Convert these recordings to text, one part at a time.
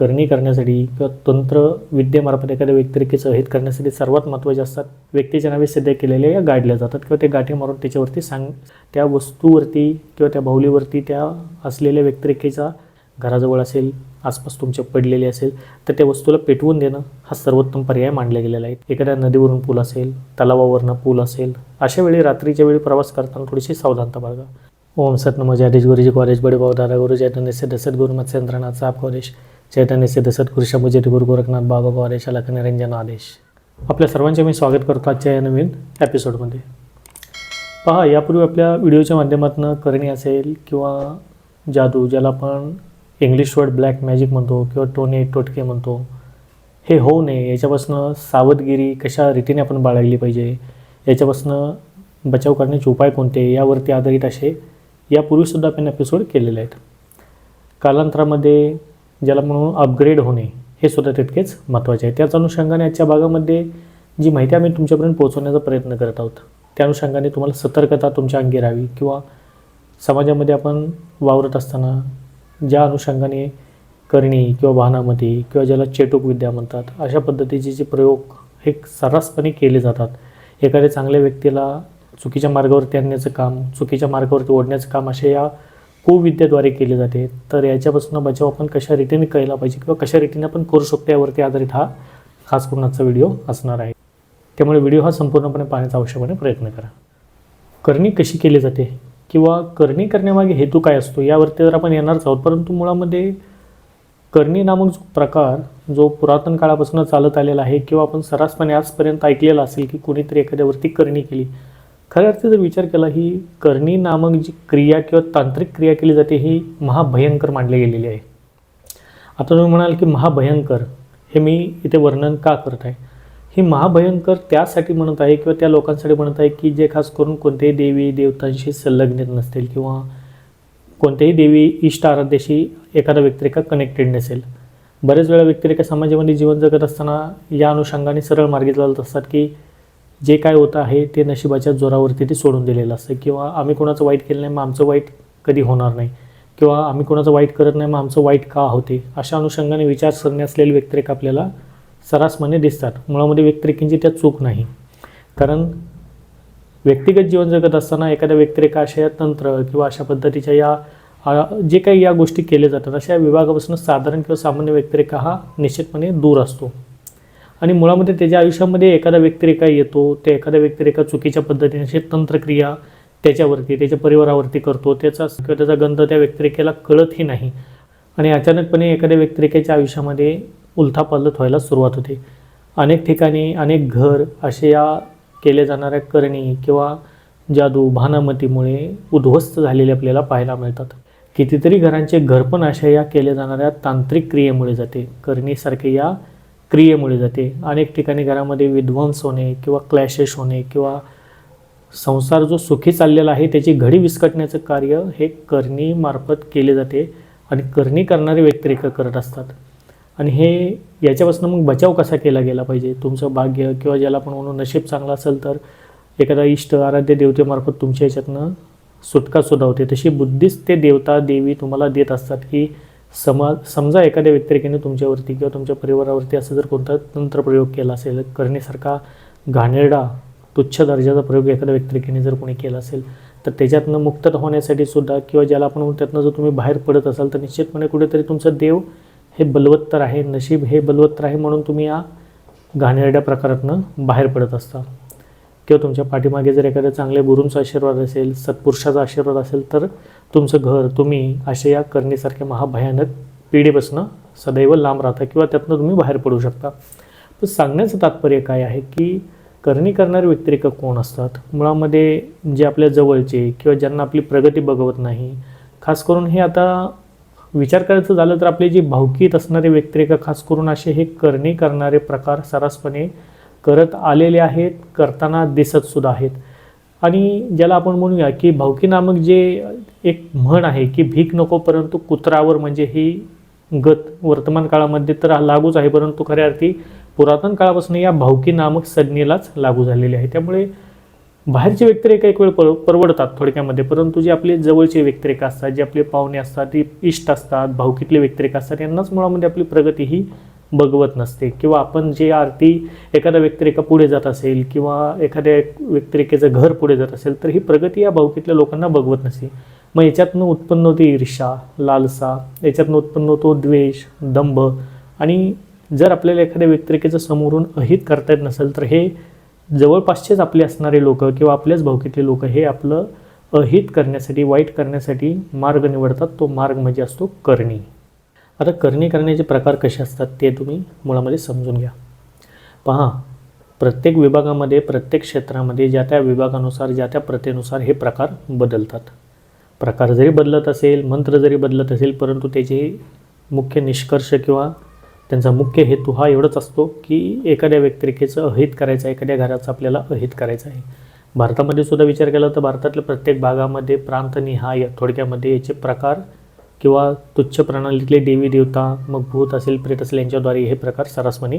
करणी करण्यासाठी किंवा तंत्र विद्येमार्फत एखाद्या व्यक्तिरेखेचं हित करण्यासाठी सर्वात महत्त्वाचे असतात व्यक्तीच्या नावे सिद्ध केलेल्या या गाडल्या जातात किंवा ते गाठी मारून त्याच्यावरती सांग त्या वस्तूवरती किंवा त्या बाहुलीवरती त्या असलेल्या व्यक्तिरेखेचा घराजवळ असेल आसपास तुमच्या पडलेली असेल तर त्या वस्तूला पेटवून देणं हा सर्वोत्तम पर्याय मानला गेलेला आहे. एखाद्या नदीवरून पूल असेल तलावावरनं पूल असेल अशा वेळी रात्रीच्या वेळी प्रवास करताना थोडीशी सावधानता बाळगा. ओम सत जयदेश गुरुजी कॉलेज बडे भाऊ दादा गुरु चैतन्य सिद्ध सद्गुरु गुरु मत्स्येंद्रनाथ कॉलेज. चैतन्य सिद्ध सद्गुरु शंभूजी गुरु गोरखनाथ बाबा कॉलेज अलख निरंजन आदेश. आपल्या सर्वांचे मी स्वागत करतो आजच्या या नवीन एपिसोडमध्ये पहा यापूर्वी आपल्या व्हिडिओच्या माध्यमातून करणी असेल किंवा जादू ज्याला आपण इंग्लिश वर्ड ब्लॅक मॅजिक म्हणतो किंवा टोने टोटके म्हणतो हे होऊ नये. याच्यापासून सावधगिरी कशा रीतीने आपण बाळगली पाहिजे याच्यापासून बचाव करण्याचे उपाय कोणते यावरती आधारित असे यापूर्वीसुद्धा आपण एपिसोड केलेले आहेत. कालांतरामध्ये ज्याला म्हणून अपग्रेड होणे हे सुद्धा तितकेच महत्त्वाचे आहे. त्याच अनुषंगाने आजच्या भागामध्ये जी माहिती आम्ही तुमच्यापर्यंत पोहोचवण्याचा प्रयत्न करत आहोत त्या अनुषंगाने तुम्हाला सतर्कता तुमच्या अंगी राहावी किंवा समाजामध्ये आपण वावरत असताना ज्या अनुषंगाने करणी किंवा वाहनामध्ये किंवा ज्याला चेटूक विद्या म्हणतात अशा पद्धतीचे जे प्रयोग हे सर्रासपणे केले जातात. एखाद्या चांगल्या व्यक्तीला चुकीच्या मार्गावरती आणण्याचं काम चुकीच्या मार्गावरती ओढण्याचं काम असे या कुविद्याद्वारे केले जाते. तर याच्यापासून बचाव आपण कशा रीतीने केला पाहिजे किंवा कशा रीतीने आपण करू शकतो यावरती आधारित हा खास करून आजचा व्हिडिओ असणार आहे. त्यामुळे व्हिडिओ हा संपूर्णपणे पाहण्याचा आवश्यकपणे प्रयत्न करा. करणी कशी केली जाते किंवा करणी करण्यामागे हेतू काय असतो यावरती जर आपण येणारच आहोत. परंतु मुळामध्ये करणी नामक जो प्रकार जो पुरातन काळापासून चालत आलेला आहे किंवा आपण सर्रासपणे आजपर्यंत ऐकलेला असेल की कोणीतरी एखाद्यावरती करणी केली खऱ्या अर्थी जर विचार केला ही करणी नामक जी क्रिया किंवा तांत्रिक क्रिया केली जाते ही महाभयंकर मानली गेलेली आहे. आता तुम्ही म्हणाल की महाभयंकर हे मी इथे वर्णन का करत आहे? ही महाभयंकर त्यासाठी म्हणत आहे किंवा त्या लोकांसाठी म्हणत आहे की जे खास करून कोणत्याही देवी देवतांशी संलग्नित नसतील किंवा कोणत्याही देवी इष्ट आराध्याशी एखादा व्यक्तिरेखा कनेक्टेड नसेल. बरेच वेळा व्यक्तिरेखा समाजामध्ये जीवन जगत असताना या अनुषंगाने सरळ मार्गी चालत असतात की जे काय होतं आहे ते नशिबाच्या जोरावरती ते सोडून दिलेलं असतं. किंवा आम्ही कोणाचं वाईट केलं नाही मग आमचं वाईट कधी होणार नाही. किंवा आम्ही कोणाचं वाईट करत नाही मग आमचं वाईट का होते? अशा अनुषंगाने विचारसरणी असलेले व्यक्तिरेखा आपल्याला सर्रासपणे दिसतात. मुळामध्ये व्यक्तिरेखींची त्या चूक नाही. कारण व्यक्तिगत जीवन जगत असताना एखाद्या व्यक्तिरेखा अशा या तंत्र किंवा अशा पद्धतीच्या या जे काही या गोष्टी केल्या जातात अशा विभागापासून साधारण किंवा सामान्य व्यक्तिरेखा हा निश्चितपणे दूर असतो. आणि मुळामध्ये त्याच्या आयुष्यामध्ये एखादा व्यक्तिरेखा येतो त्या एखाद्या व्यक्तिरेखा चुकीच्या पद्धतीने अशी तंत्रक्रिया त्याच्यावरती त्याच्या परिवारावरती करतो. त्याचा किंवा त्याचा गंध त्या व्यक्तिरेखेला कळतही नाही. आणि अचानकपणे एखाद्या व्यक्तिरेखेच्या आयुष्यामध्ये उलथापालथ व्हायला सुरुवात होते. अनेक ठिकाणी अनेक घर असे या केल्या जाणाऱ्या करणी किंवा जादू भानामतीमुळे उद्ध्वस्त झालेले आपल्याला पाहायला मिळतात. कितीतरी घरांचे घरपण अशा या केल्या जाणाऱ्या तांत्रिक क्रियेमुळे जाते. करणीसारखे या क्रियेमुळे जाते. अनेक ठिकाणी घरामध्ये विध्वंस होणे किंवा क्लॅशेस होणे किंवा संसार जो सुखी चाललेला आहे त्याची घडी विस्कटण्याचं कार्य हे करणीमार्फत केले जाते आणि करणी करणारे व्यक्तिरेखा करत असतात. आणि हे याच्यापासून मग बचाव कसा केला गेला पाहिजे? तुमचं भाग्य किंवा ज्याला आपण म्हणून नशीब चांगलं असेल तर एखादा इष्ट आराध्य देवतेमार्फत तुमच्या याच्यातनं सुटका सुद्धा होते तशी बुद्धीच ते देवता देवी तुम्हाला देत असतात की समा समजा एखाद्या व्यक्तिरेखेने तुमच्यावरती किंवा तुमच्या परिवारावरती असं जर कोणता तंत्रप्रयोग केला असेल करण्यासारखा घाणेरडा तुच्छ दर्जाचा प्रयोग एखाद्या व्यक्तिरेखेने जर कोणी केला असेल तर त्याच्यातनं मुक्त होण्यासाठी सुद्धा किंवा ज्याला आपण म्हणू त्यातनं जर तुम्ही बाहेर पडत असाल तर निश्चितपणे कुठेतरी तुमचं देव हे बलवत्तर आहे नशीब हे बलवत्तर आहे म्हणून तुम्ही या घाणेरड्या प्रकारातनं बाहेर पडत असता. किंवा तुमच्या पाठीमागे जर एखाद्या चांगल्या गुरूंचा आशीर्वाद असेल सत्पुरुषाचा आशीर्वाद असेल तर तुमचं घर तुम्ही अशा या करणीसारख्या महाभयानक पिढीपासून सदैव लांब राहता किंवा त्यातनं तुम्ही बाहेर पडू शकता. पण सांगण्याचं तात्पर्य काय आहे की करणी करणारे व्यक्तिरेखा कोण असतात? मुळामध्ये जे आपल्या जवळचे किंवा ज्यांना आपली प्रगती बघवत नाही खास करून हे आता विचार करायचं झालं तर आपले जे भावकीत असणारे व्यक्तिरेखा खास करून असे हे करणी करणारे प्रकार सर्रासपणे करत आलेले आहेत करताना दिसतसुद्धा आहेत. आणि ज्याला आपण म्हणूया की भावकी नामक जे एक म्हण आहे की भीक नको परंतु कुत्रावर म्हणजे ही गत वर्तमान काळामध्ये तर लागूच आहे परंतु खऱ्या अर्थी पुरातन काळापासून या भावकी नामक संज्ञेलाच लागू झालेली आहे. त्यामुळे बाहेरचे व्यक्तिरेखा एक वेळ पर परवडतात थोडक्यामध्ये परंतु जे आपले जवळचे व्यक्तिरेखा असतात जे आपले पाहुणे असतात ते इष्ट असतात भावकीतले व्यक्तिरेखा असतात यांनाच मुळामध्ये आपली प्रगती ही बघवत नसते. किंवा आपण जे आरती एखाद्या व्यक्तिरेखा पुढे जात असेल किंवा एखाद्या व्यक्तिरेखेचं घर पुढे जात असेल तर ही प्रगती या भावकीतल्या लोकांना बघवत नसते. मग याच्यातनं उत्पन्न होते ईर्षा लालसा याच्यातनं उत्पन्न होतो द्वेष दंभ. आणि जर आपल्याला एखाद्या व्यक्तिरेखेचं समोरून अहित करता येत नसेल तर हे जवळपासचेच आपले असणारे लोक किंवा आपल्याच भावकीतले लोक हे आपलं अहित करण्यासाठी वाईट करण्यासाठी मार्ग निवडतात. तो मार्ग म्हणजे असतो करणी. आता करणी करण्याचे प्रकार कसे असतात ते तुम्ही मुळामध्ये समजून घ्या. पहा प्रत्येक विभागामध्ये प्रत्येक क्षेत्रामध्ये ज्या त्या विभागानुसार ज्या त्या प्रथेनुसार हे प्रकार बदलतात. प्रकार जरी बदलत असेल मंत्र जरी बदलत असेल परंतु त्याचे मुख्य निष्कर्ष किंवा त्यांचा मुख्य हेतू हा एवढंच असतो की एखाद्या व्यक्तिरेखेचं अहित करायचं आहे एखाद्या घराचं आपल्याला अहित करायचं आहे. भारतामध्ये सुद्धा विचार केला तर भारतातल्या प्रत्येक भागामध्ये प्रांतनिहाय थोडक्यामध्ये याचे प्रकार किंवा तुच्छ प्रणालीतले देवी देवता मग भूत असेल प्रेत असेल यांच्याद्वारे हे प्रकार सरसपणे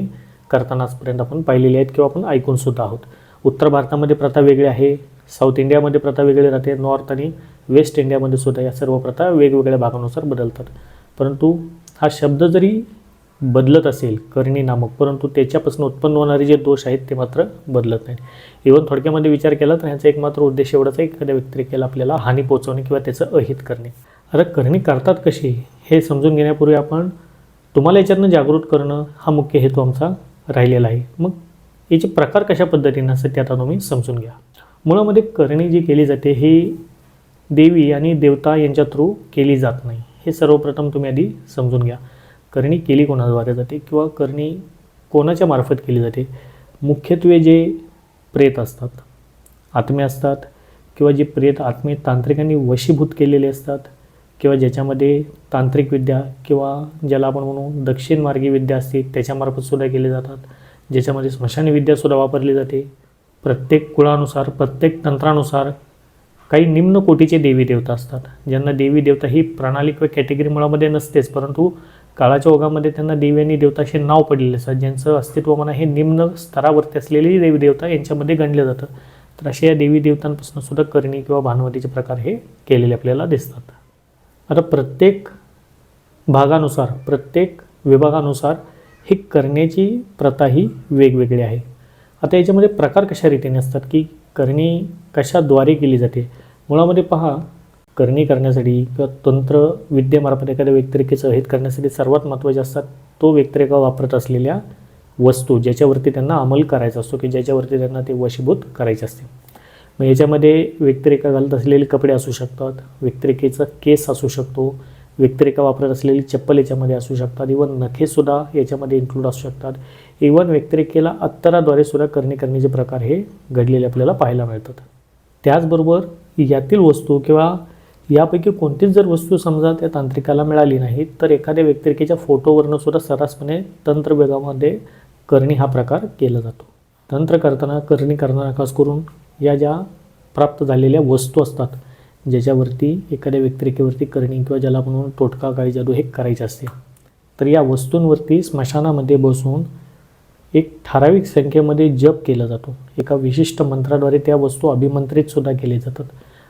करताना आजपर्यंत आपण पाहिलेले आहेत किंवा आपण ऐकून सुद्धा आहोत. उत्तर भारतामध्ये प्रथा वेगळी आहे साऊथ इंडियामध्ये प्रथा वेगळी राहते नॉर्थ आणि वेस्ट इंडियामध्ये सुद्धा या सर्व प्रथा वेगवेगळ्या भागानुसार बदलतात. परंतु हा शब्द जरी बदलत असेल करणी नामक परंतु त्याच्यापासून उत्पन्न होणारे जे दोष आहेत ते मात्र बदलत नाहीत. इवन थोडक्यामध्ये विचार केला तर ह्याचा एकमात्र उद्देश एवढाच आहे एखाद्या व्यक्तिरेखेला आपल्याला हानी पोहोचवणे किंवा त्याचं अहित करणे. आता करणी करतात कशी? हे समजून घेण्यापूर्वी आपण तुम्हाला याच्यातनं जागृत करणं हा मुख्य हेतू आमचा राहिलेला आहे. मग याचे प्रकार कशा पद्धतीनं असतात ते आता तुम्ही समजून घ्या. मुळामध्ये करणी जी केली जाते ही देवी आणि देवता यांच्या थ्रू केली जात नाही. हे सर्वप्रथम तुम्ही आधी समजून घ्या. करणी केली कोणाद्वारे जाते किंवा करणी कोणाच्या मार्फत केली जाते? मुख्यत्वे जे प्रेत असतात आत्मे असतात किंवा जे प्रेत आत्मे तांत्रिकांनी वशीभूत केलेले असतात किंवा ज्याच्यामध्ये तांत्रिक विद्या किंवा ज्याला आपण म्हणू दक्षिण मार्गी विद्या असते त्याच्यामार्फत सुद्धा केले जातात. ज्याच्यामध्ये स्मशानी विद्यासुद्धा वापरली जाते. प्रत्येक कुळानुसार प्रत्येक तंत्रानुसार काही निम्न कोटीचे देवी देवता असतात. ज्यांना देवी देवता ही प्रणाली किंवा कॅटेगरी मुळामध्ये नसतेच परंतु काळाच्या ओघामध्ये त्यांना देवी आणि देवता असे नाव पडलेले असतात. ज्यांचं अस्तित्व म्हणा हे निम्न स्तरावरती असलेली देवी देवता यांच्यामध्ये गणलं जातं. तर अशा या देवी देवतांपासून सुद्धा करणी किंवा भानवतीचे प्रकार हे केलेले आपल्याला दिसतात. आता प्रत्येक भागानुसार प्रत्येक विभागानुसार ही करण्याची प्रथा ही वेगवेगळी आहे. आता याच्यामध्ये प्रकार कशा रीतीने असतात की करणी कशाद्वारे केली जाते? मुळामध्ये पहा करणी करण्यासाठी किंवा तंत्र विद्येमार्फत एखाद्या व्यक्तिरेखेचं हित करण्यासाठी सर्वात महत्त्वाचे असतात तो व्यक्तिरेखा वापरत असलेल्या वस्तू ज्याच्यावरती त्यांना अंमल करायचा असतो की ज्याच्यावरती त्यांना ते वशीभूत करायचे असते. मग याच्यामध्ये व्यक्तिरेखा घालत असलेले कपडे असू शकतात व्यक्तिरेखेचा केस असू शकतो व्यक्तिरेखा वापरत असलेली चप्पल याच्यामध्ये असू शकतात इवन नखेसुद्धा याच्यामध्ये इन्क्लूड असू शकतात. इवन व्यक्तिरेखेला अत्तराद्वारे सुद्धा करणी करण्याचे प्रकार हे घडलेले आपल्याला पाहायला मिळतात. त्याचबरोबर यातील वस्तू किंवा यापैकी कोणतीच जर वस्तू समजा त्या तांत्रिकाला मिळाली नाही तर एखाद्या व्यक्तिरेखेच्या फोटोवरनं सुद्धा सर्रासपणे तंत्र विभागामध्ये करणी हा प्रकार केला जातो. तंत्र करताना करणी करताना खास करून या ज्या प्राप्त झालेल्या वस्तू असतात ज्याच्यावरती एखाद्या व्यक्तिरेखेवरती करणी किंवा ज्याला म्हणून टोटका काळी जादू हे करायचे असते. तर या वस्तूंवरती स्मशानामध्ये बसून एक ठराविक संख्येमध्ये जप केला जातो. एका विशिष्ट मंत्राद्वारे त्या वस्तू अभिमंत्रितसुद्धा केले जातात.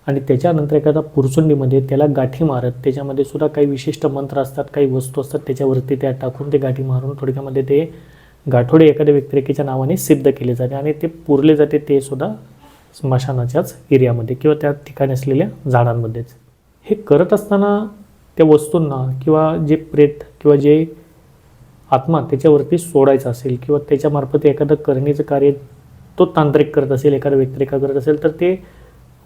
आणि त्याच्यानंतर एखादा पुरसुंडीमध्ये त्याला गाठी मारत त्याच्यामध्ये सुद्धा काही विशिष्ट मंत्र असतात काही वस्तू असतात त्याच्यावरती त्या टाकून ते गाठी मारून थोडक्यामध्ये ते गाठोडे एखाद्या व्यक्तिरेखेच्या नावाने सिद्ध केले जाते. आणि ते पुरले जाते ते सुद्धा स्मशानाच्याच एरियामध्ये किंवा त्या ठिकाणी असलेल्या झाडांमध्येच. हे करत असताना त्या वस्तूंना किंवा जे प्रेत किंवा जे आत्मा त्याच्यावरती सोडायचा असेल किंवा त्याच्यामार्फत एखादं करणीचं कार्य तो तांत्रिक करत असेल एखादा व्यक्तिरेखा करत असेल तर ते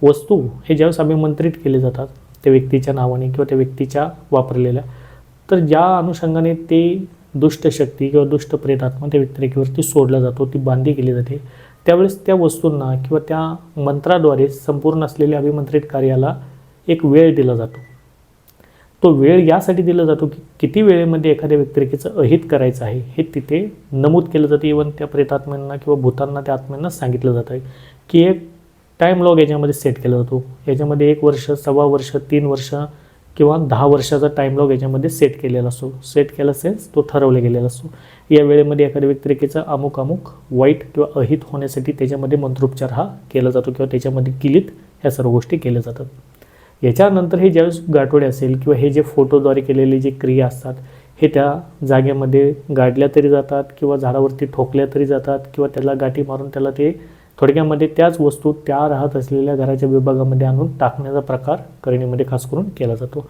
वस्तू हे ज्यावेळेस अभिमंत्रित केले जातात त्या व्यक्तीच्या नावाने किंवा त्या व्यक्तीच्या वापरलेल्या तर ज्या अनुषंगाने ते दुष्ट शक्ती किंवा दुष्ट प्रेतात्मा त्या व्यक्तिरेखेवरती सोडला जातो ती बांधी केली जाते. त्यावेळेस त्या वस्तूंना किंवा त्या मंत्राद्वारे संपूर्ण असलेल्या अभिमंत्रित कार्याला एक वेळ दिला जातो. तो वेळ यासाठी दिला जातो की किती वेळेमध्ये एखाद्या व्यक्तिरेखेचं अहित करायचं आहे हे तिथे नमूद केलं जातं. इवन त्या प्रेतात्म्यांना किंवा भूतांना त्या आत्म्यांना सांगितलं जातं आहे की एक टाईम लॉग याच्यामध्ये सेट केला जातो. याच्यामध्ये एक वर्ष सव्वा वर्ष तीन वर्ष किंवा दहा वर्षाचा टाईम लॉग याच्यामध्ये सेट केलेला असतो सेट केला सेन्स तो ठरवला गेलेला असतो या वेळेमध्ये एखाद्या व्यक्तिरेखेचा अमुक अमुक वाईट किंवा अहित होण्यासाठी त्याच्यामध्ये मंत्रोपचार हा केला जातो किंवा त्याच्यामध्ये किलीत ह्या सर्व गोष्टी केल्या जातात. याच्यानंतर हे ज्यावेळेस गाठोडे असेल किंवा हे जे फोटोद्वारे केलेले जे क्रिया असतात हे त्या जागेमध्ये गाडल्या तरी जातात किंवा झाडावरती ठोकल्या तरी जातात किंवा त्याला गाठी मारून त्याला ते थोडक्यामध्ये त्याच वस्तू त्या राहत असलेल्या घराच्या विभागामध्ये आणून टाकण्याचा प्रकार करणीमध्ये खास करून केला जातो.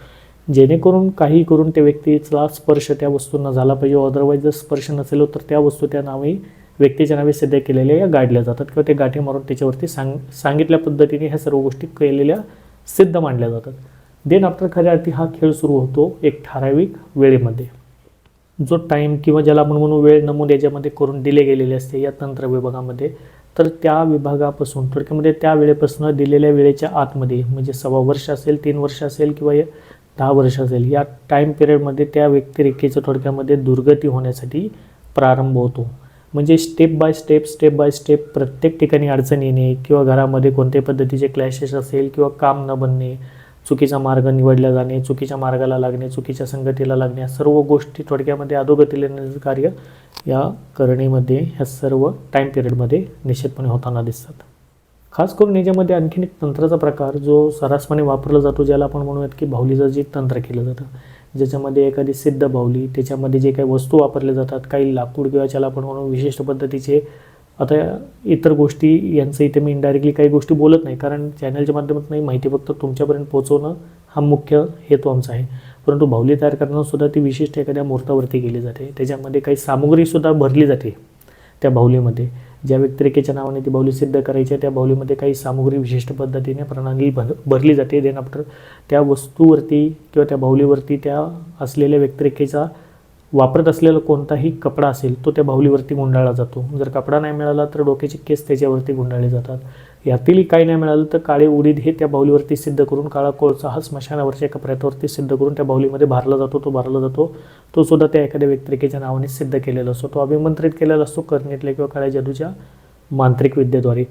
जेणेकरून काही करून त्या व्यक्तीचा स्पर्श त्या वस्तूंना झाला पाहिजे. अदरवाईज जर स्पर्श नसेल तर त्या वस्तू त्या नावे व्यक्तीच्या नावे सिद्ध केलेल्या या गाडल्या जातात किंवा ते गाठी मारून त्याच्यावरती सांग सांगितल्या पद्धतीने ह्या सर्व गोष्टी केलेल्या सिद्ध मानल्या जातात. देन आफ्टर खऱ्या अर्थी हा खेळ सुरू होतो एक ठराविक वेळेमध्ये. जो टाईम किंवा ज्याला आपण म्हणून वेळ नमूद याच्यामध्ये करून दिले गेलेले असते या तंत्र विभागामध्ये. तर त्या विभागापासून थोडक्यामध्ये म्हणजे त्या वेळेपासून दिलेल्या वेळेच्या आतमध्ये म्हणजे सव्वा वर्ष असेल तीन वर्ष असेल किंवा दहा वर्ष असेल या टाईम पिरियडमध्ये त्या व्यक्तिरेखेचं थोडक्यामध्ये दुर्गती होण्यासाठी प्रारंभ होतो. म्हणजे step by step step by step प्रत्येक ठिकाणी अडचण येणे किंवा घरामध्ये कोणत्या पद्धतीचे क्लॅशेस असेल किंवा काम न बनणे चुकीचा मार्ग निवडला जाणे चुकीच्या मार्गाला लागणे चुकीच्या संगतीला लागणे या सर्व गोष्टी थोडक्यामध्ये अधोगतीला नेण्याचं कार्य या करणीमध्ये ह्या सर्व टाईम पिरियडमध्ये निश्चितपणे होताना दिसतात. खास करून याच्यामध्ये आणखीन एक तंत्राचा प्रकार जो सर्रासपणे वापरला जातो ज्याला आपण म्हणूयात की बाहुलीचं जे तंत्र केलं जातं. ज्याच्यामध्ये एखादी सिद्ध बाहुली त्याच्यामध्ये जे काही वस्तू वापरल्या जातात काही लाकूड किंवा ज्याला आपण म्हणून विशिष्ट पद्धतीचे आता इतर गोष्टी यांचं इथे मी इनडायरेक्टली काही गोष्टी बोलत नाही कारण चॅनलच्या माध्यमातून नाही माहिती फक्त तुमच्यापर्यंत पोहोचवणं हा मुख्य हेतू आमचा आहे. परंतु बाहुली तयार करतानासुद्धा ती विशिष्ट एखाद्या मुहूर्तावरती केली जाते. त्याच्यामध्ये काही सामुग्रीसुद्धा भरली जाते त्या बाहुलीमध्ये. ज्या व्यक्तिरेखेच्या नावाने ती बाहुली सिद्ध करायची आहे त्या बाहुलीमध्ये काही सामुग्री विशिष्ट पद्धतीने प्रणाली भर भरली जाते. देन आफ्टर त्या वस्तूवरती किंवा त्या बाहुलीवरती त्या असलेल्या व्यक्तिरेखेचा वापरत असलेला कोणताही कपडा असेल तो त्या बाहुलीवरती गुंडाळला जातो. जर कपडा नाही मिळाला तर डोक्याचे केस त्याच्यावरती गुंडाळले जातात. यातील काही नाही मिळालं तर काळे उडीद हे त्या बाहुलीवरती सिद्ध करून काळा कोळसा हा स्मशानावरच्या कपड्यावरती सिद्ध करून त्या बाहुलीमध्ये भारला जातो तो भरला जातो. तो सुद्धा त्या एखाद्या व्यक्तिरेखेच्या नावाने सिद्ध केलेला असतो. तो अभिमंत्रित केलेला असतो करणीतल्या किंवा काळ्या जादूच्या मांत्रिक विद्येद्वारे.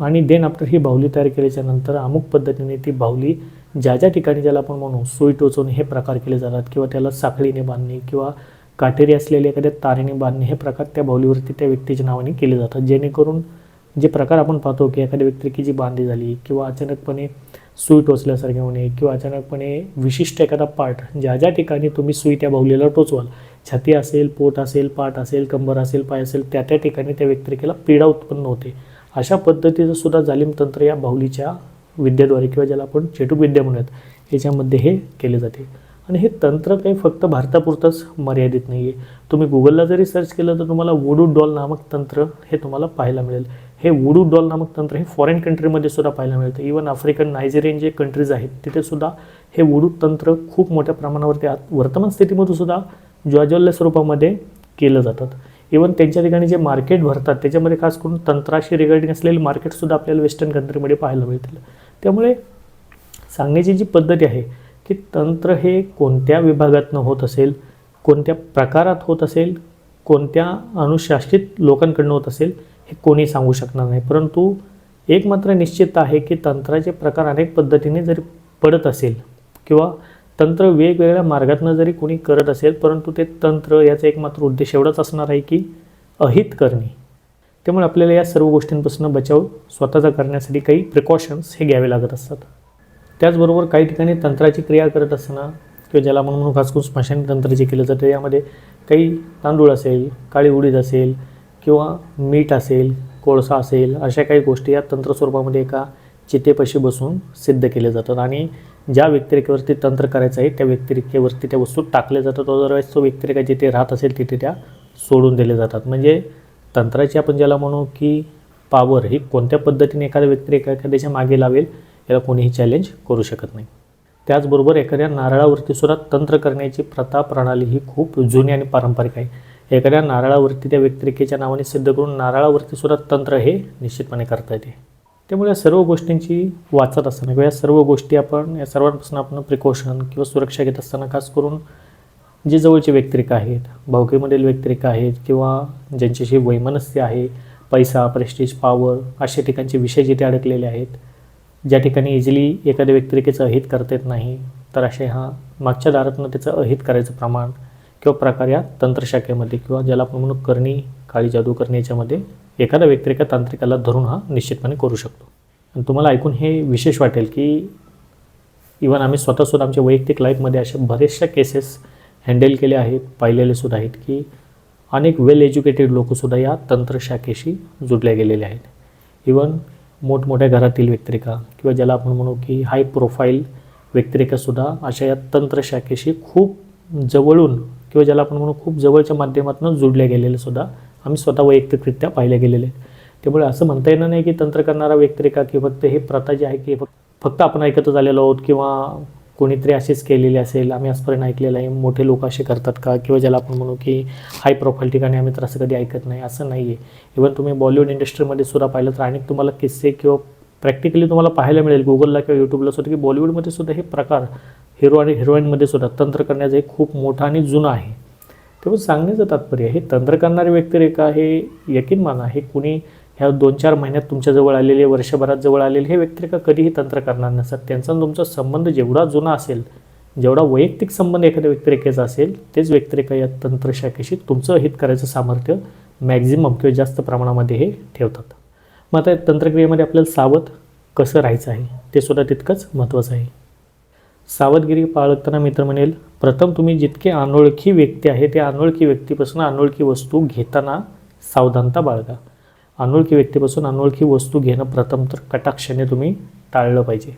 आणि देन आफ्टर ही बाहुली तयार केल्याच्यानंतर अमुक पद्धतीने ती बाहुली ज्या ज्या ठिकाणी ज्याला आपण म्हणू सुई टोचून हे प्रकार केले जातात किंवा त्याला साखळीने बांधणे किंवा काटेरी असलेले एखाद्या तारेने बांधणे हे प्रकार त्या बाहुलीवरती त्या व्यक्तीच्या नावाने केले जातात. जेणेकरून जे प्रकार आपण पाहतो की एखाद्या व्यक्ती जी झाली किंवा अचानकपणे सुई टोचल्यासारखे होणे किंवा अचानकपणे विशिष्ट एखादा पार्ट ज्या ज्या ठिकाणी तुम्ही सुई त्या बाहुलीला टोचवाल छाती असेल पोट असेल पाठ असेल कंबर असेल पाय असेल त्या त्या ठिकाणी त्या व्यक्तिरेखेला पीडा उत्पन्न होते. अशा पद्धतीचं सुद्धा जालिम तंत्र या बाहुलीच्या विद्येद्वारे किंवा ज्याला आपण चेटूक विद्या म्हणूयात याच्यामध्ये हे केले जाते. आणि हे तंत्र काही फक्त भारतापुरतंच मर्यादित नाही आहे तुम्ही गुगलला जरी सर्च केलं तर तुम्हाला वुडू डॉल नामक तंत्र हे तुम्हाला पाहायला मिळेल. हे वुडू डॉल नामक तंत्र हे फॉरेन कंट्रीमध्ये सुद्धा पाहायला मिळतं. इवन आफ्रिकन नायजेरियन जे कंट्रीज आहेत तिथे सुद्धा हे वुडू तंत्र खूप मोठ्या प्रमाणावरती आत वर्तमान स्थितीमध्ये सुद्धा ज्वाज्वल्य स्वरूपामध्ये केलं जातात. इवन त्यांच्या ठिकाणी जे मार्केट भरतात त्याच्यामध्ये खास करून तंत्राशी रिगार्डिंग असलेले मार्केटसुद्धा आपल्याला वेस्टर्न कंट्रीमध्ये पाहायला मिळतील. त्यामुळे सांगण्याची जी पद्धती आहे की तंत्र हे कोणत्या विभागातनं होत असेल कोणत्या प्रकारात होत असेल कोणत्या अनुशासित लोकांकडनं होत असेल हे कोणी सांगू शकणार नाही. परंतु एक मात्र निश्चित आहे की तंत्राचे प्रकार अनेक पद्धतीने जरी पडत असेल किंवा तंत्र वेगवेगळ्या मार्गातनं जरी कोणी करत असेल परंतु ते तंत्र याचा एक मात्र उद्देश एवढाच असणार आहे की अहित करणे. त्यामुळे आपल्याला या सर्व गोष्टींपासून बचाव स्वतःचा करण्यासाठी काही प्रिकॉशन्स हे घ्यावे लागत असतात. त्याचबरोबर काही ठिकाणी तंत्राची क्रिया करत असताना किंवा ज्याला आपण म्हणून खासकरून स्मशान तंत्र जे केलं जातं यामध्ये काही तांदूळ असेल काळी उडीद असेल किंवा मीठ असेल कोळसा असेल अशा काही गोष्टी या तंत्र स्वरूपामध्ये एका चितेपाशी बसून सिद्ध केले जातात. आणि ज्या व्यक्तिरेखेवरती तंत्र करायचं आहे त्या व्यक्तिरेखेवरती त्या वस्तू टाकल्या जातात. अदरवाईज तो व्यक्तिरेखा जिथे राहत असेल तिथे त्या सोडून दिल्या जातात. म्हणजे तंत्राची आपण ज्याला म्हणू की पावर ही कोणत्या पद्धतीने एखाद्या व्यक्तिरेखा एखाद्याच्या मागे लावेल याला कोणीही चॅलेंज करू शकत नाही. त्याचबरोबर एखाद्या नारळावरती सुद्धा तंत्र करण्याची प्रथा प्रणाली ही खूप जुनी आणि पारंपरिक आहे. एखाद्या नारळावरती त्या व्यक्तिरेखेच्या नावाने सिद्ध करून नारळावरती सुद्धा तंत्र हे निश्चितपणे करता येते. त्यामुळे या सर्व गोष्टींची वाचत असताना किंवा या सर्व गोष्टी आपण या सर्वांपासून आपण प्रिकॉशन किंवा सुरक्षा घेत असताना खास करून जे जवळचे व्यक्तिरेखा आहेत भावकीमधील व्यक्तिरेखा आहेत किंवा ज्यांच्याशी वैमनस्य आहे पैसा प्रेस्टीज पॉवर अशा ठिकाणचे विषय जिथे अडकलेले आहेत ज्या ठिकाणी इझिली एखाद्या व्यक्तिरेखेचं अहित करता येत नाही तर असे हा मागच्या दारातनं त्याचं अहित करायचं प्रमाण किंवा प्रकार या तंत्रशाखेमध्ये किंवा ज्याला आपण म्हणू करणी काळी जादू करणे याच्यामध्ये एखादा व्यक्तिरेखा तांत्रिकाला धरून हा निश्चितपणे करू शकतो. आणि तुम्हाला ऐकून हे विशेष वाटेल की इवन आम्ही स्वतःसुद्धा आमच्या वैयक्तिक लाईफमध्ये अशा बरेचशा केसेस हँडल केले आहेत पाहिलेले सुद्धा आहेत की अनेक वेल एज्युकेटेड लोकंसुद्धा या तंत्रशाखेशी जुडल्या गेलेले आहेत. इवन मोठमोठ्या घरातील व्यक्तिरेखा किंवा ज्याला आपण म्हणू की हाय प्रोफाईल व्यक्तिरेखासुद्धा अशा या तंत्रशाखेशी खूप जवळून किंवा ज्याला आपण म्हणू खूप जवळच्या माध्यमातून जुडल्या गेलेलेसुद्धा आम्ही स्वतः वैयक्तिकरित्या पाहिले गेलेले आहेत. त्यामुळे असं म्हणता येणार नाही की तंत्र करणारा व्यक्तिरेखा की फक्त हे प्रथा जी आहे की फक्त फक्त आपण ऐकतच आलेलो आहोत किंवा कोणीतरी असेच केलेले असेल आम्ही आजपर्यंत ऐकलेलं आहे मोठे लोक असे करतात का? किंवा ज्याला आपण म्हणू की हाय प्रोफाईल ठिकाणी आम्ही तर असं कधी ऐकत नाही असं नाही आहे इवन तुम्ही बॉलिवूड इंडस्ट्रीमध्ये सुद्धा पाहिलं तर अनेक तुम्हाला किस्से किंवा प्रॅक्टिकली तुम्हाला पाहायला मिळेल गुगलला किंवा यूट्यूबला सुद्धा की बॉलिवूडमध्ये सुद्धा हे प्रकार हिरो आणि हिरोईनमध्ये सुद्धा तंत्र करण्याचा हे खूप मोठा आणि जुना आहे. तेव्हा सांगण्याचं तात्पर्य हे तंत्र करणारी व्यक्तिरेखा हे यकीन माना हे कुणी ह्या दोन चार महिन्यात तुमच्याजवळ आलेले वर्षभरात जवळ आलेले हे व्यक्तिरेखा कधीही तंत्र करणार नसतात. त्यांचा तुमचा संबंध जेवढा जुना असेल जेवढा वैयक्तिक संबंध एखाद्या व्यक्तिरेखेचा असेल तेच व्यक्तिरेखा या तंत्रशाखेशी तुमचं हित करायचं सामर्थ्य मॅक्झिमम किंवा जास्त प्रमाणामध्ये हे ठेवतात. मग आता या तंत्रक्रियेमध्ये आपल्याला सावध कसं राहायचं आहे ते सुद्धा तितकंच महत्त्वाचं आहे. सावधगिरी बाळगताना मित्र म्हणेल प्रथम तुम्ही जितके अनोळखी व्यक्ती आहे त्या अनोळखी व्यक्तीपासून अनोळखी वस्तू घेताना सावधानता बाळगा. अनोळखी व्यक्तीपासून अनोळखी वस्तू घेणं प्रथम तर कटाक्षाने तुम्ही टाळलं पाहिजे.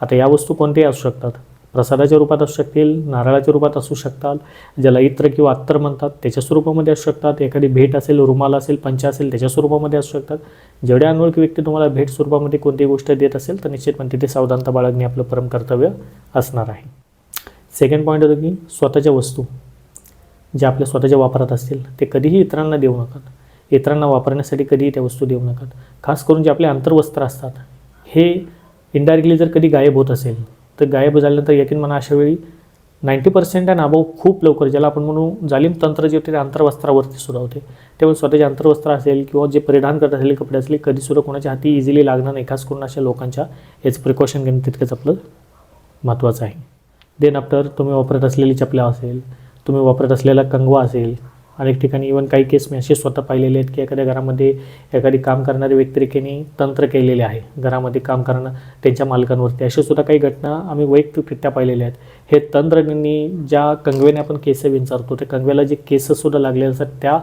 आता या वस्तू कोणत्याही असू शकतात. प्रसादाच्या रूपात असू शकतील नारळाच्या रूपात असू शकतात ज्याला इत्र किंवा अत्तर म्हणतात त्याच्या स्वरूपामध्ये असू शकतात. एखादी भेट असेल रुमाल असेल पंचा असेल त्याच्या स्वरूपामध्ये असू शकतात. जेवढ्या अनोळखी व्यक्ती तुम्हाला भेट स्वरूपामध्ये कोणतीही गोष्ट देत असेल तर निश्चितपणे तिथे सावधानता बाळगणे आपलं परम कर्तव्य असणार आहे. सेकंड पॉईंट होतं की स्वतःच्या वस्तू ज्या आपल्या स्वतःच्या वापरात असतील ते कधीही इतरांना देऊ नका. इतरांना वापरण्यासाठी कधीही त्या वस्तू देऊ नका. खास करून जे आपले अंतर्वस्त्र असतात हे इनडायरेक्टली जर कधी गायब होत असेल तर गायब झाल्यानंतर यकीन म्हणा अशा वेळी नाईंटी पर्सेंट अँड अबाव खूप लवकर ज्याला आपण म्हणू जालिम तंत्र जे होते ते अंतर्वस्त्रावरती सुद्धा होते. त्यामुळे स्वतःचे अंतर्वस्त्र असेल किंवा जे परिधान करत असलेले कपडे असले कधीसुद्धा कोणाच्या हाती इझिली लागणार नाही खास करून अशा लोकांच्या. हेच प्रिकॉशन घेणं तितकंच आपलं महत्त्वाचं आहे. देन आफ्टर तुम्ही वापरत असलेली चपल्या असेल तुम्ही वापरत असलेला कंगवा असेल अनेक ठिकाणी इवन काही केस मी असे स्वतः पाहिलेले आहेत की एखाद्या घरामध्ये एखादी काम करणाऱ्या व्यक्तिरेखेने तंत्र केलेले आहे. घरामध्ये काम करणं त्यांच्या मालकांवरती अशा सुद्धा काही घटना आम्ही वैयक्तिकरित्या पाहिलेल्या आहेत. हे तंत्रज्ञांनी ज्या कंगव्याने आपण केस विंचारतो त्या कंगव्याला जे केससुद्धा लागलेले असतात त्या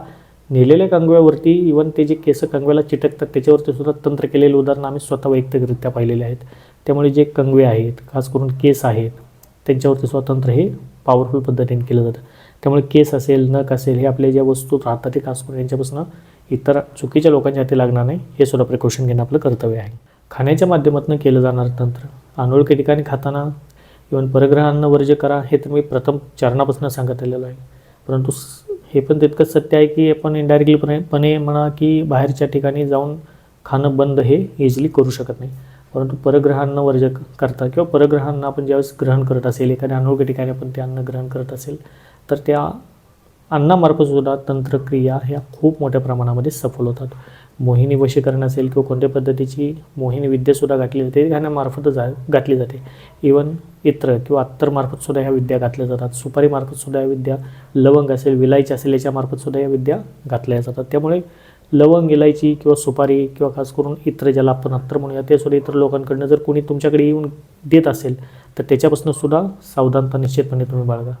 नेलेल्या कंगव्यावरती इवन ते जे केस कंगव्याला चिटकतात त्याच्यावरती सुद्धा तंत्र केलेले उदाहरणं आम्ही स्वतः वैयक्तिकरित्या पाहिलेले आहेत. त्यामुळे जे कंगवे आहेत खास करून केस आहेत त्यांच्यावरती स्वतंत्र हे पॉवरफुल पद्धतीने केलं जातं. त्यामुळे केस असेल नख असेल हे आपल्या ज्या वस्तू राहतात ते खास करून यांच्यापासून इतर चुकीच्या लोकांच्या हाती लागणार नाही हे सुद्धा प्रिकॉशन घेणं आपलं कर्तव्य आहे. खाण्याच्या माध्यमातून केलं जाणारं तंत्र. अनोळखी ठिकाणी खाताना इवन परग्रहांना वर्ज करा हे तर मी प्रथम चरणापासून सांगत आलेलो आहे. परंतु स- हे पण तितकंच सत्य आहे की आपण इनडायरेक्टलीपणे पणे म्हणा की बाहेरच्या ठिकाणी जाऊन खाणं बंद हे इझिली करू शकत नाही. परंतु परग्रहांना वर्ज करता किंवा परग्रहांना आपण ज्यावेळेस ग्रहण करत असेल एखाद्या अनोळखी ठिकाणी आपण ते अन्न ग्रहण करत असेल तर त्या अन्नामार्फतसुद्धा तंत्रक्रिया ह्या खूप मोठ्या प्रमाणामध्ये सफल होतात. मोहिनी वशीकरण असेल किंवा कोणत्या पद्धतीची मोहिनी विद्यासुद्धा घातली जाते घाण्यामार्फत जा घातली जाते. इवन इत्र किंवा अत्तरमार्फतसुद्धा ह्या विद्या घातल्या जातात. सुपारीमार्फतसुद्धा ह्या या विद्या लवंग असेल विलायची असेल याच्यामार्फतसुद्धा या विद्या घातल्या जातात. त्यामुळे लवंग इलायची किंवा सुपारी किंवा खास करून इतर ज्याला आपण अत्तर म्हणूया ते सुद्धा इतर लोकांकडनं जर कोणी तुमच्याकडे येऊन देत असेल तर त्याच्यापासून सुद्धा सावधानता निश्चितपणे तुम्ही बाळगा.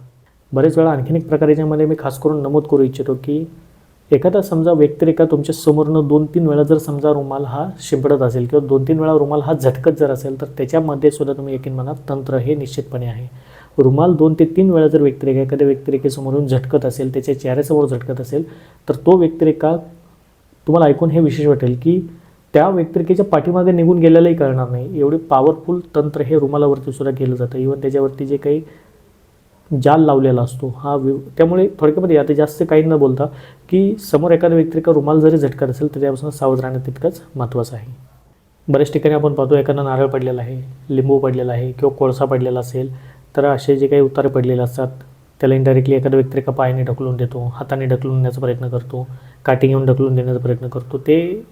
बरेच वेळा आणखीन एक प्रकार याच्यामध्ये मी खास करून नमूद करू इच्छितो की एखादा समजा व्यक्तिरेखा तुमच्या समोरनं दोन तीन वेळा जर समजा रुमाल हा शिंपडत असेल किंवा दोन तीन वेळा रुमाल हा झटकत जर असेल तर त्याच्यामध्ये सुद्धा तुम्ही यकीन म्हणा तंत्र हे निश्चितपणे आहे. रुमाल दोन ते तीन वेळा जर व्यक्तिरेखा एखाद्या व्यक्तिरेखेसमोरून झटकत असेल त्याच्या चेहऱ्यासमोर झटकत असेल तर तो व्यक्तिरेखा तुम्हाला ऐकून हे विशेष वाटेल की त्या व्यक्तिरेखेच्या पाठीमागे निघून गेलेलंही कळणार नाही. एवढी पॉवरफुल तंत्र हे रुमालावरती सुद्धा केलं जातं. इवन त्याच्यावरती जे काही जाल लावलेला असतो हा वि त्यामुळे थोडक्यामध्ये आता जास्त काही न बोलता की समोर एखाद्या व्यक्तिरेखा रुमाल जरी झटकत असेल तर त्यापासून सावध राहणं तितकंच महत्त्वाचं आहे. बऱ्याच ठिकाणी आपण पाहतो एखादा नारळ पडलेला आहे लिंबू पडलेला आहे किंवा कोळसा पडलेला असेल तर असे जे काही उतारे पडलेले असतात त्याला इनडायरेक्टली एखादा एका पायाने ढकलून देतो हाताने ढकलून देण्याचा प्रयत्न करतो काठी घेऊन ढकलून देण्याचा प्रयत्न करतो. ते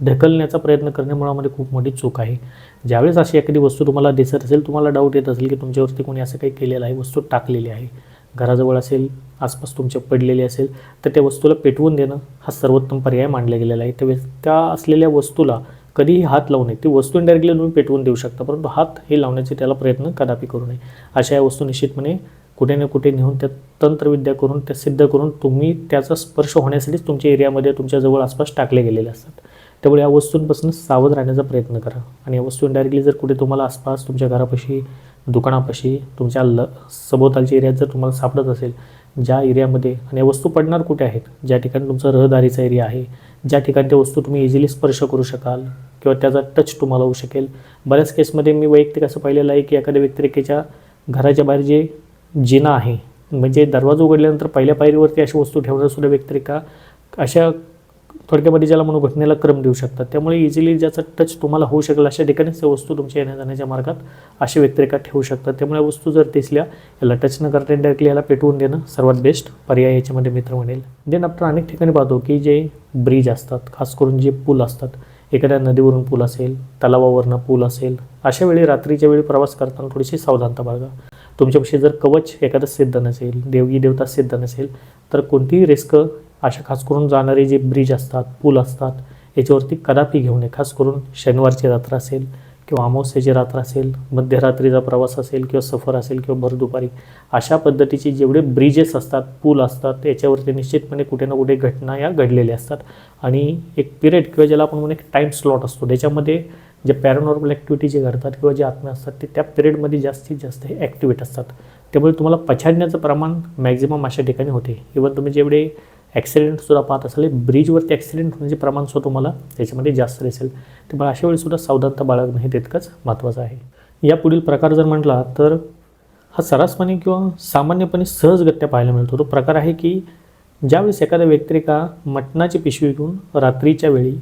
ढकलण्याचा प्रयत्न करणे मुळामध्ये खूप मोठी चूक आहे. ज्यावेळेस अशी एखादी वस्तू तुम्हाला दिसत असेल तुम्हाला डाऊट येत असेल की तुमच्यावरती कोणी असं काही केलेलं आहे वस्तू टाकलेली आहे घराजवळ असेल आसपास तुमच्या पडलेली असेल तर त्या वस्तूला पेटवून देणं हा सर्वोत्तम पर्याय मांडला गेलेला आहे. त्यावेळेस त्या असलेल्या वस्तूला कधीही हात लावू नये. ती वस्तू इंडायरेक्टली तुम्ही पेटवून देऊ शकता परंतु हात हे लावण्याचे त्याला प्रयत्न कदापि करू नये. अशा या वस्तू निश्चितपणे कुठे ना कुठे नेऊन त्या तंत्रविद्या करून त्या सिद्ध करून तुम्ही त्याचा स्पर्श होण्यासाठीच तुमच्या एरियामध्ये तुमच्या जवळ आसपास टाकले गेलेले असतात. त्यामुळे या वस्तूंपासून सावध राहण्याचा प्रयत्न करा. आणि या वस्तू इंडायरेक्टली जर कुठे तुम्हाला आसपास तुमच्या घरापाशी दुकानापाशी तुमच्या ल सभोवतालच्या एरियात जर तुम्हाला सापडत असेल ज्या एरियामध्ये आणि या वस्तू पडणार कुठे आहेत? ज्या ठिकाणी तुमचा रहदारीचा एरिया आहे ज्या ठिकाणी त्या वस्तू तुम्ही इझिली स्पर्श करू शकाल किंवा त्याचा टच तुम्हाला होऊ शकेल. बऱ्याच केसमध्ये मी वैयक्तिक असं पाहिलेलं आहे की एखाद्या व्यतिरेकेच्या घराच्या बाहेर जे जिना आहे. म्हणजे दरवाजा उघडल्यानंतर पहिल्या पायरीवरती अशी वस्तू ठेवणं सुद्धा व्यक्तिरेखा अशा थोडक्यामध्ये ज्याला म्हणून घटनेला क्रम देऊ शकतात. त्यामुळे इझिली ज्याचा टच तुम्हाला होऊ शकेल अशा ठिकाणीच त्या वस्तू तुमच्या येण्या जाण्याच्या मार्गात अशा व्यक्तिरेखा ठेवू शकतात. त्यामुळे वस्तू जर दिसल्या याला टच न करता डायरेक्टली याला पेटवून देणं सर्वात बेस्ट पर्याय याच्यामध्ये मित्र म्हणेल. देन आपण अनेक ठिकाणी पाहतो की जे ब्रिज असतात खास करून जे पूल असतात एखाद्या नदीवरून पूल असेल तलावावरनं पूल असेल अशा वेळी रात्रीच्या वेळी प्रवास करताना थोडीशी सावधानता बाळगा. तुमच्यापाशी जर कवच एखादं सिद्ध नसेल देवगी देवता सिद्ध नसेल तर कोणतीही रिस्क अशा खास करून जाणारे जे ब्रिज असतात पूल असतात याच्यावरती कदापि घेऊ नये. खास करून शनिवारची रात्र असेल किंवा अमावस्याची रात्र असेल मध्यरात्रीचा प्रवास असेल किंवा सफर असेल किंवा भर दुपारी अशा पद्धतीचे जेवढे ब्रिजेस असतात पूल असतात याच्यावरती निश्चितपणे कुठे ना कुठे घटना या घडलेल्या असतात. आणि एक पिरियड किंवा ज्याला आपण म्हणून एक टाईम स्लॉट असतो त्याच्यामध्ये जे पॅरानॉर्मल ॲक्टिव्हिटी जे घडतात किंवा जे आत्म्या असतात ते त्या पिरियडमध्ये जास्तीत जास्त हे ॲक्टिवेट असतात. त्यामुळे तुम्हाला पछाडण्याचं प्रमाण मॅक्झिमम अशा ठिकाणी होते. इवन तुम्ही जेवढे ॲक्सिडेंटसुद्धा पाहत असाल ब्रिजवरती ॲक्सिडेंट होण्याचे प्रमाण सुद्धा तुम्हाला त्याच्यामध्ये जास्त दिसेल. त्यामुळे अशा वेळीसुद्धा सावधानता बाळगणं हे तितकंच महत्त्वाचं आहे. या पुढील प्रकार जर म्हटला तर हा सर्रासपणे किंवा सामान्यपणे सहजगत्या पाहायला मिळतो. तो प्रकार आहे की ज्यावेळेस एखाद्या व्यक्तिरेका मटणाची पिशवी घेऊन रात्रीच्या वेळी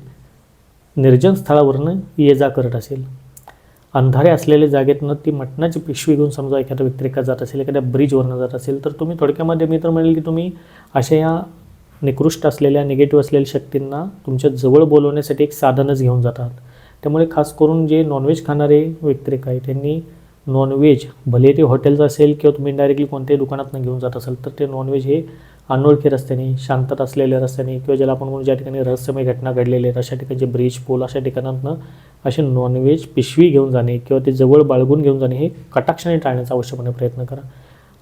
निर्जन स्थळावरनं ये जा करत असेल. अंधारे असलेल्या जागेतनं ती मटणाची पिशवी घेऊन समजा एखाद्या व्यक्तिरेखा जात असेल एखाद्या ब्रिजवरनं जात असेल तर तुम्ही थोडक्यामध्ये मी तर म्हणेल की तुम्ही अशा या निकृष्ट असलेल्या निगेटिव्ह असलेल्या शक्तींना तुमच्या जवळ बोलवण्यासाठी एक साधनच घेऊन जातात. त्यामुळे खास करून जे नॉनव्हेज खाणारे व्यक्तिरेखा आहे त्यांनी नॉनव्हेज भले ते हॉटेल्स असेल किंवा तुम्ही डायरेक्टली कोणत्याही दुकानातनं घेऊन जात असाल तर ते नॉनव्हेज हे अनोळखी रस्त्याने शांतता असलेल्या रस्त्याने किंवा ज्याला आपण म्हणून ज्या ठिकाणी रहस्यमय घटना घडलेल्या आहेत अशा ठिकाणचे ब्रिज पोल अशा ठिकाणातनं असे नॉनव्हेज पिशवी घेऊन जाणे किंवा ते जवळ बाळगून घेऊन जाणे हे कटाक्षाने टाळण्याचा आवश्यकपणे प्रयत्न करा.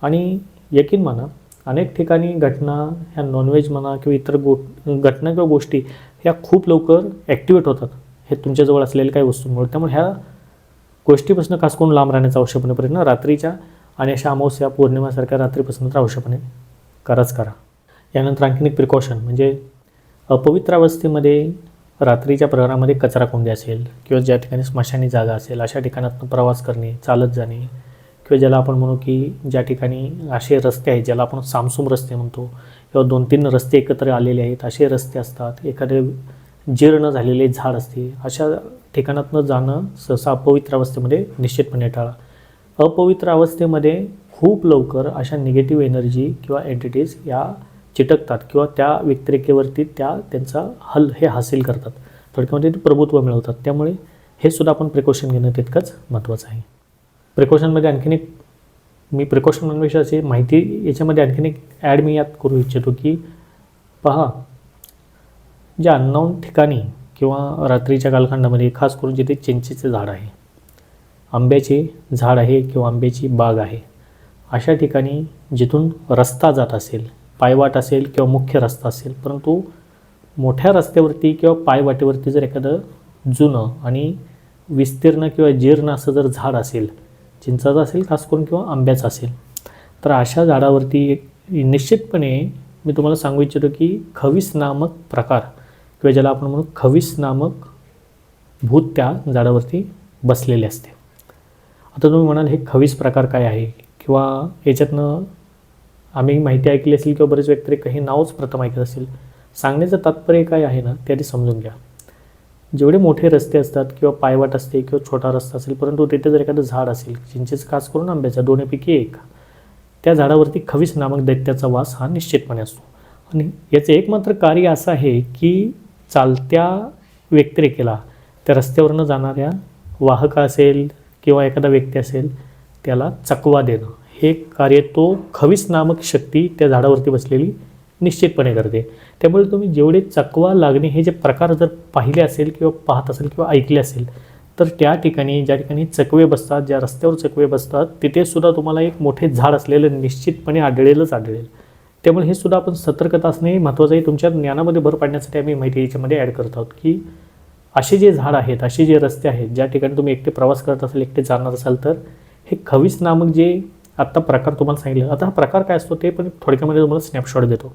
आणि यकीन म्हणा अनेक ठिकाणी घटना ह्या नॉनव्हेज म्हणा किंवा इतर गो घटना किंवा गोष्टी ह्या खूप लवकर ॲक्टिवेट होतात. हे तुमच्याजवळ असलेल्या काही वस्तूंमुळे. त्यामुळे ह्या गोष्टीपासून खास करून लांब राहण्याचा आवश्यकपणे प्रयत्न रात्रीच्या आणि अशा अमावस्या पौर्णिमासारख्या रात्रीपासून तर आवश्यकपणे कराच करा. यानंतर आणखीन एक प्रिकॉशन म्हणजे अपवित्र अवस्थेमध्ये रात्रीच्या प्रहरामध्ये कचरा कोंडी असेल किंवा ज्या ठिकाणी स्मशानी जागा असेल अशा ठिकाणातून प्रवास करणे चालत जाणे किंवा ज्याला आपण म्हणू की ज्या ठिकाणी असे रस्ते आहेत ज्याला आपण सामसूम रस्ते म्हणतो किंवा दोन तीन रस्ते एकत्र आलेले आहेत असे रस्ते असतात एखादे जीर्ण झालेले झाड असते अशा ठिकाणातनं जाणं सहसा अपवित्र अवस्थेमध्ये निश्चितपणे टाळा. अपवित्र अवस्थेमध्ये खूप लवकर अशा निगेटिव्ह एनर्जी किंवा एंटिटीज या चिटकतात किंवा त्या व्यतिरेकेवरती त्या त्यांचा हल हे हासिल करतात. थोडक्यामध्ये ते प्रभुत्व मिळवतात. त्यामुळे हे सुद्धा आपण प्रिकॉशन घेणं तितकंच महत्त्वाचं आहे. प्रिकॉशनमध्ये आणखीन एक मी प्रिकॉशन म्हणण्यापेक्षा माहिती याच्यामध्ये आणखीन एक ॲड मी यात करू इच्छितो की पहा ज्या अननाऊन ठिकाणी किंवा रात्रीच्या कालखंडामध्ये खास करून जिथे चिंचेचं झाड आहे आंब्याचे झाड आहे किंवा आंब्याची बाग आहे अशा ठिकाणी जिथून रस्ता जात असेल पायवाट असेल किंवा मुख्य रस्ता असेल परंतु मोठ्या रस्त्यावरती किंवा पायवाटेवरती जर एखादं जुनं आणि विस्तीर्ण किंवा जीर्ण असं जर झाड असेल चिंचाचं असेल खास करून किंवा आंब्याचं असेल तर अशा झाडावरती एक निश्चितपणे मी तुम्हाला सांगू इच्छितो की खवीस नामक प्रकार किंवा ज्याला आपण म्हणू खवीस नामक भूत त्या झाडावरती बसलेले असते. आता तुम्ही म्हणाल हे खवीस प्रकार काय आहे? किंवा याच्यातनं आम्ही माहिती ऐकली असेल किंवा बरेच व्यक्ती काही नावच प्रथम ऐकत असेल सांगण्याचं तात्पर्य काय आहे ना ते आधी समजून घ्या. जेवढे मोठे रस्ते असतात किंवा पायवाट असते किंवा छोटा रस्ता असेल परंतु तिथे जर एखादं झाड असेल चिंचेचं खास करून आंब्याच्या दोन्हीपैकी एक त्या झाडावरती खवीस नामक दैत्याचा वास हा निश्चितपणे असतो. आणि याचं एक मात्र कार्य असं आहे की चालत्या व्यक्तिरेखेला त्या रस्त्यावरनं जाणाऱ्या वाहक असेल किंवा एखादा व्यक्ती असेल त्याला चकवा देणं. हे कार्य तो खवीस नामक शक्ती त्या झाडावरती बसलेली निश्चितपणे करते. त्यामुळे तुम्ही जेवढे चकवा लागणे हे जे प्रकार जर पाहिले असेल किंवा पाहत असेल किंवा ऐकले असेल तर त्या ठिकाणी ज्या ठिकाणी चकवे बसतात ज्या रस्त्यावर चकवे बसतात तिथे सुद्धा तुम्हाला एक मोठे झाड असलेलं निश्चितपणे आढळेलच आढळेल. त्यामुळे हे सुद्धा आपण सतर्कता असणे महत्त्वाचं आहे तुमच्या ज्ञानामध्ये भर पाडण्यासाठी आम्ही माहिती याच्यामध्ये ॲड करत आहोत की असे जे झाड आहेत असे जे रस्ते आहेत ज्या ठिकाणी तुम्ही एकटे प्रवास करत असाल एकटे जाणार असाल तर हे खवीस नामक जे आत्ता प्रकार तुम्हाला सांगितलं आता हा प्रकार काय असतो ते पण थोडक्यामध्ये तुम्हाला स्नॅपशॉट देतो.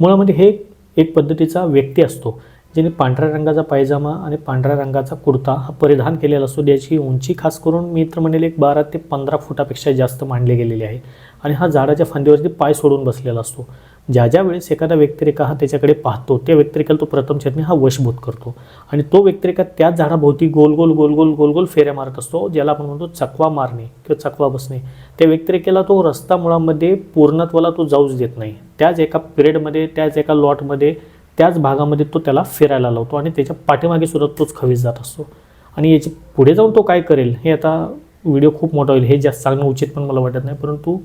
मुळामध्ये हे एक पद्धतीचा व्यक्ती असतो ज्याने पांढऱ्या रंगाचा पायजामा आणि पांढऱ्या रंगाचा कुर्ता हा परिधान केलेला असतो ज्याची उंची खास करून मी तर म्हणेल एक बारा ते पंधरा फुटापेक्षा जास्त मांडली गेलेली आहे. आणि हा झाडाच्या फांदीवरती पाय सोडून बसलेला असतो. ज्या ज्या वेळेस एखादा व्यक्तिरेखा हा त्याच्याकडे पाहतो त्या व्यक्तिरेखाला तो प्रथम चटणी हा वशभूत करतो. आणि तो व्यक्तिरेखा त्याच झाडाभोवती गोल गोल गोल गोल गोल गोल फेऱ्या मारत असतो ज्याला आपण म्हणतो चकवा मारणे किंवा चकवा बसणे. त्या व्यक्तिरेखेला तो रस्ता मुळामध्ये पूर्णत्वाला तो जाऊच देत नाही. त्याच एका पिरियडमध्ये त्याच एका लॉटमध्ये त्याच भागामध्ये तो त्याला फिरायला लावतो आणि त्याच्या पाठीमागे सुद्धा तोच खवीस जात असतो. आणि याची पुढे जाऊन तो काय करेल हे आता व्हिडिओ खूप मोठा होईल हे जास्त सांगणं उचित पण मला वाटत नाही परंतु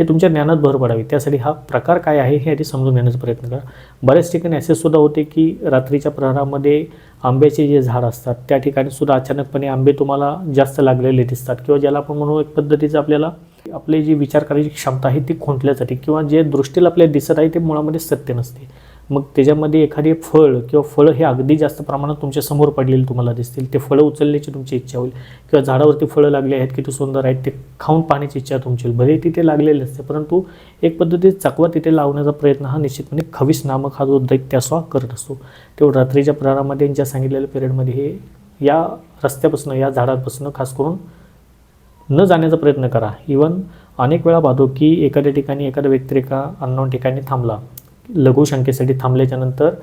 हे तुमच्या ज्ञानात भर पडावी. त्यासाठी हा प्रकार काय आहे हे आधी समजून घेण्याचा प्रयत्न करा. बऱ्याच ठिकाणी असे सुद्धा होते की रात्रीच्या प्रहरामध्ये आंब्याचे जे झाड असतात त्या ठिकाणी सुद्धा अचानकपणे आंबे तुम्हाला जास्त लागलेले दिसतात किंवा ज्याला आपण म्हणू एक पद्धतीचं आपल्याला आपली जी विचार करायची क्षमता आहे ती खुंटल्यासाठी किंवा जे दृष्टीला आपल्याला दिसत आहे ते मुळामध्ये सत्य नसते. मग त्याच्यामध्ये एखादी फळ किंवा फळं हे अगदी जास्त प्रमाणात तुमच्यासमोर पडलेली तुम्हाला दिसतील. ते फळं उचलण्याची तुमची इच्छा होईल. किंवा झाडावरती फळं लागली आहेत किती सुंदर आहेत ते खाऊन पाहण्याची इच्छा तुमची होईल. भले तिथे लागलेले असते परंतु एक पद्धतीत चकवा तिथे लावण्याचा प्रयत्न हा निश्चितपणे खवीस नामक हा जो दैत्य असो हा करत असतो. तेवढं रात्रीच्या प्रहारामध्ये ज्या सांगितलेल्या पिरियडमध्ये हे या रस्त्यापासून या झाडापासून खास करून न जाण्याचा प्रयत्न करा. इवन अनेक वेळा पाहतो की एखाद्या ठिकाणी एखादा व्यक्तिरेखा अननोन ठिकाणी थांबला. लघुशंकेसाठी थांबल्याच्यानंतर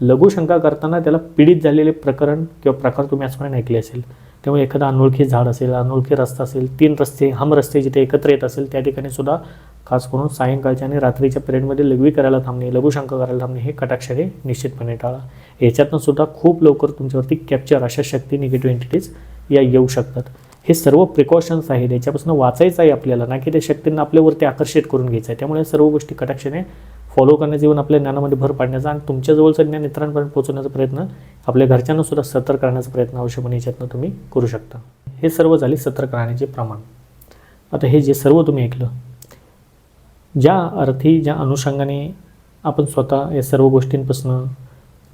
लघुशंका करताना त्याला पीडित झालेले प्रकरण किंवा प्रकार तुम्ही आजपर्यंत ऐकले असेल. त्यामुळे एखादा अनोळखी झाड असेल अनोळखी रस्ता असेल तीन रस्ते हम रस्ते जिथे एकत्र येत असेल त्या ठिकाणी सुद्धा खास करून सायंकाळच्या आणि रात्रीच्या पिरियडमध्ये लघवी करायला थांबणे लघुशंका करायला थांबणे हे कटाक्षरे निश्चितपणे टाळा. याच्यातनं सुद्धा खूप लवकर तुमच्यावरती कॅप्चर अशा शक्ती निगेटिव्ह एंटिटीज या येऊ शकतात. हे सर्व प्रिकॉशन्स आहेत. याच्यापासून वाचायचं आहे आपल्याला. ना की त्या शक्तींना आपल्यावरती आकर्षित करून घ्यायचं आहे. त्यामुळे सर्व गोष्टी कटाक्षाने फॉलो करण्याचा येऊन आपल्या ज्ञानामध्ये भर पाडण्याचा आणि तुमच्याजवळचं ज्ञान इतरांपर्यंत पोहोचवण्याचा प्रयत्न आपल्या घरच्यांना सुद्धा सतर्क करण्याचा प्रयत्न अवश्यपणे याच्यातनं तुम्ही करू शकता. हे सर्व झाले सतर्क राहण्याचे प्रमाण. आता हे जे सर्व तुम्ही ऐकलं ज्या अर्थी ज्या अनुषंगाने आपण स्वतः या सर्व गोष्टींपासून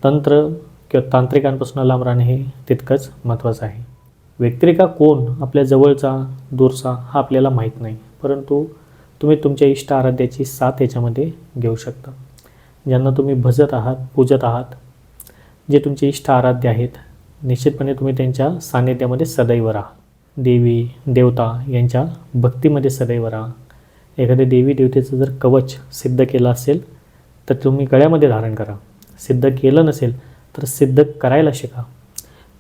तंत्र किंवा तांत्रिकांपासून लांब राहणे हे तितकंच महत्त्वाचं आहे. व्यक्तिरेखा कोण आपल्या जवळचा दूरचा हा आपल्याला माहीत नाही. परंतु तुम्ही तुमच्या इष्ट आराध्याची साथ याच्यामध्ये घेऊ शकता. ज्यांना तुम्ही भजत आहात पूजत आहात जे तुमचे इष्ट आराध्य आहेत निश्चितपणे तुम्ही त्यांच्या सान्निध्यामध्ये सदैव राहा. देवी देवता यांच्या भक्तीमध्ये सदैव राहा. एखाद्या देवी देवतेचं जर कवच सिद्ध केलं असेल तर तुम्ही गळ्यामध्ये धारण करा. सिद्ध केलं नसेल तर सिद्ध करायला शिका.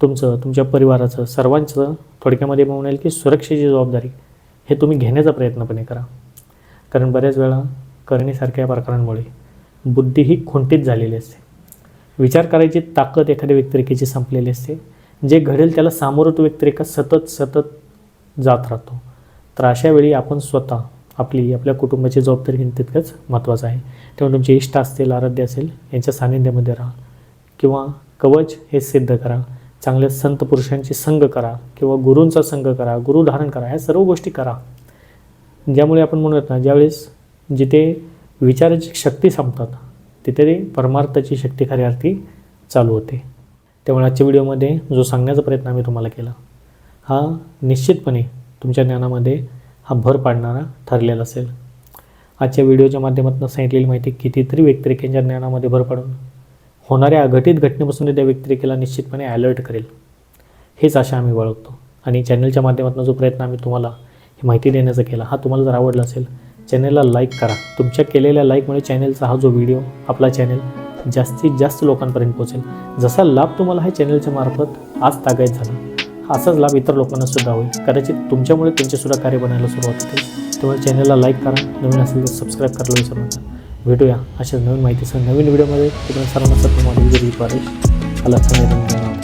तुमचं तुमच्या परिवाराचं सर्वांचं थोडक्यामध्ये म्हणेल की सुरक्षेची जबाबदारी हे तुम्ही घेण्याचा प्रयत्नपणे करा. कारण बऱ्याच वेळा करणीसारख्या प्रकारांमुळे बुद्धी ही खुंटीत झालेली असते. विचार करायची ताकद एखाद्या व्यक्तिरेखेची संपलेली असते. जे घडेल त्याला सामोरं तो व्यक्तिरेखा सतत सतत जात राहतो. तर अशावेळी आपण स्वतः आपली आपल्या कुटुंबाची जबाबदारी घेणं तितकंच महत्त्वाचं आहे. त्यामुळे तुमचे इष्ट असतील आराध्य असेल यांच्या सानिध्यामध्ये राहा. किंवा कवच हे सिद्ध करा. चांगल्या संत पुरुषांची संग करा. किंवा गुरूंचा संग करा. गुरु धारण करा. ह्या सर्व गोष्टी करा. ज्यामुळे आपण म्हणूयात ना ज्यावेळेस जिथे विचाराची शक्ती संपतात तिथे ते परमार्थाची शक्ती खऱ्या अर्थी चालू होते. त्यामुळे आजच्या व्हिडिओमध्ये जो सांगण्याचा प्रयत्न आम्ही तुम्हाला केला हा निश्चितपणे तुमच्या ज्ञानामध्ये हा भर पाडणारा ठरलेला असेल. आजच्या व्हिडिओच्या माध्यमातून सांगितलेली माहिती कितीतरी व्यक्तिरेखेंच्या ज्ञानामध्ये भर पाडून होणाऱ्या अघटित घटनेपासून त्या व्यक्तिरेखेला निश्चितपणे अलर्ट करेल. हेच आशा आम्ही बाळगतो. आणि चॅनलच्या माध्यमातून जो प्रयत्न आम्ही तुम्हाला ही माहिती देण्याचा केला. हा तुम्हाला जर आवडला असेल चॅनलला लाईक करा. तुमच्या केलेल्या लाईकमुळे चॅनलचा हा जो व्हिडिओ आपला चॅनल जास्तीत जास्त लोकांपर्यंत पोहोचेल. जसा लाभ तुम्हाला ह्या चॅनलच्या मार्फत आज तागायत झाला असाच लाभ इतर लोकांना सुद्धा होईल. कदाचित तुमच्यामुळे तुमचेसुद्धा कार्य बनायला सुरुवात होते. त्यामुळे चॅनलला लाईक करा. नवीन असेल तर सबस्क्राईब करायला विसरू नका. भेटूया अशाच नवीन माहितीसह नवीन व्हिडिओमध्ये तुम्हाला सर्वांना सर्व माझी पारेश फलाचं